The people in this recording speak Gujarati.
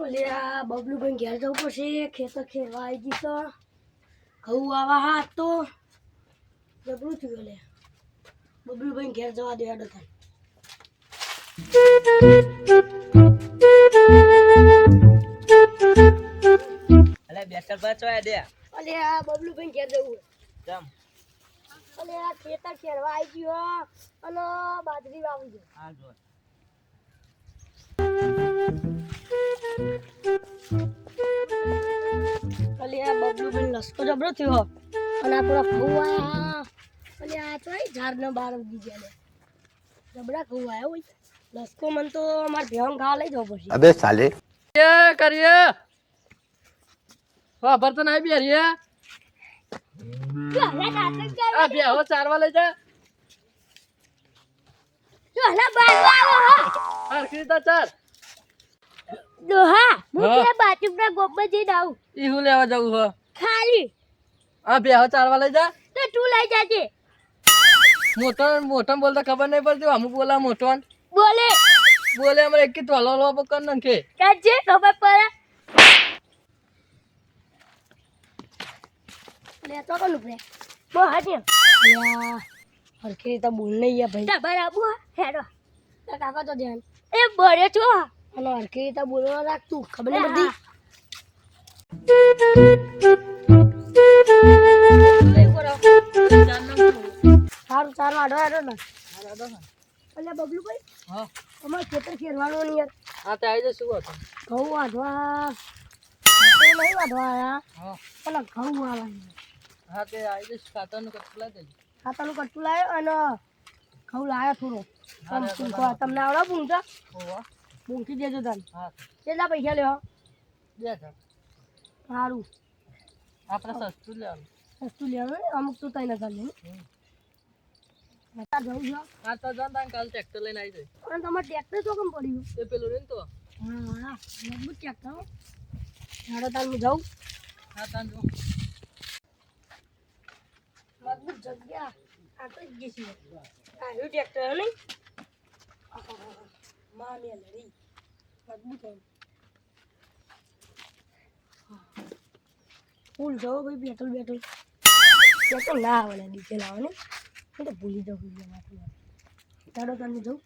ઓલે આ બબલુભાઈ ઘેર જવું પડશે ખેતર ખેરવા આવી ગઈ તો ઘઉં આવા હા તો જબરું થયું લે બબલુભાઈ ઘેર જવા દે આડો થાય બેસર બચવા દે. અલે આ બબલુભાઈ ઘેર જવું અલે આ ખેતર ખેરવા આવી ગયો અને બાજરી વાવી ગયો હા જો. લશ્કર જબરો થયો અને આપણો ખવાયા અને આ તો ઝાડનો બાર ઉગી ગયા જબરા ખવાયા હોય. લસકો મન તો અમાર ભેણ ખાવા લઈ જવો પડશે. અબે સાલે. એ કરીએ. વાહ બર્તન આવી બી હરીએ આ બે હો ચારવા લઈ જા. જો હલા બારવા આવો હા. હરખી તા ચાર. દોહા હું પેલા બાજુના ગોબા જઈને આવું. ઈ હું લેવા જાઉં હો. ખાલી. આ બે ચારવા લઈ જા. તો તું લઈ જાજે. મોટો મોટો બોલતા ખબર નહીં પડતી અમુક બોલા મોટો બોલે. બોલે અમારે એક તો હલો હલો પકડ નાખે. કાજે ખબર પડે. લે તો બો હાજે. હરખી રીતે બોલ નહીં ભાઈ. બરાબર હેડો. કાકા તો ધ્યાન. એ બરે છો. અને હરખી રીતે બોલવા લાગતું ખબર ને બધી? સારું સારું આડો આડો ને. એટલે બબલુભાઈ હા. અમારે ખેતર ખેરવાનું નહીં યાર. હા તે આવી જશું શું ઘઉં વાઢવા. નહીં વાઢવા આયા. હા. પેલા ઘઉં વાળવા હા તે આવી જશું ખાતરનું કટકું લાવી દેજો. ખાતાનું કટ્ટું લાવ્યો અને ઘઉં લાવ્યો થોડો. તમને આવડે પૂંખતા ઓવા પૂંખી દેજો તને. હા. કેટલા પૈસા લેવા બે હજાર. સારું. આપણે સસ્તું લેવાનું. સસ્તું લેવાનું અમુક તો તઈ નતા લેવું ટ્રેક્ટર લઈને આવી જાય. તમારે ટ્રેક્ટર તો કેમ પડ્યું? એ પેલું રહે તો? હા હા. મજબૂત ટ્રેક્ટર સાડા તાર હું જાઉં. હા તાન જો મજબૂત જગ્યા. આ તો જ ગઈ છે. આ ટ્રેક્ટર નહીં માં લે લડી મજબૂત હોય ફૂલ જાઓ ભાઈ પેટ્રોલ પેટ્રોલ પેટ્રોલ ના આવે ડીઝલ આવે ને હું તો ભૂલી જાઉં ભૂલી જાઉં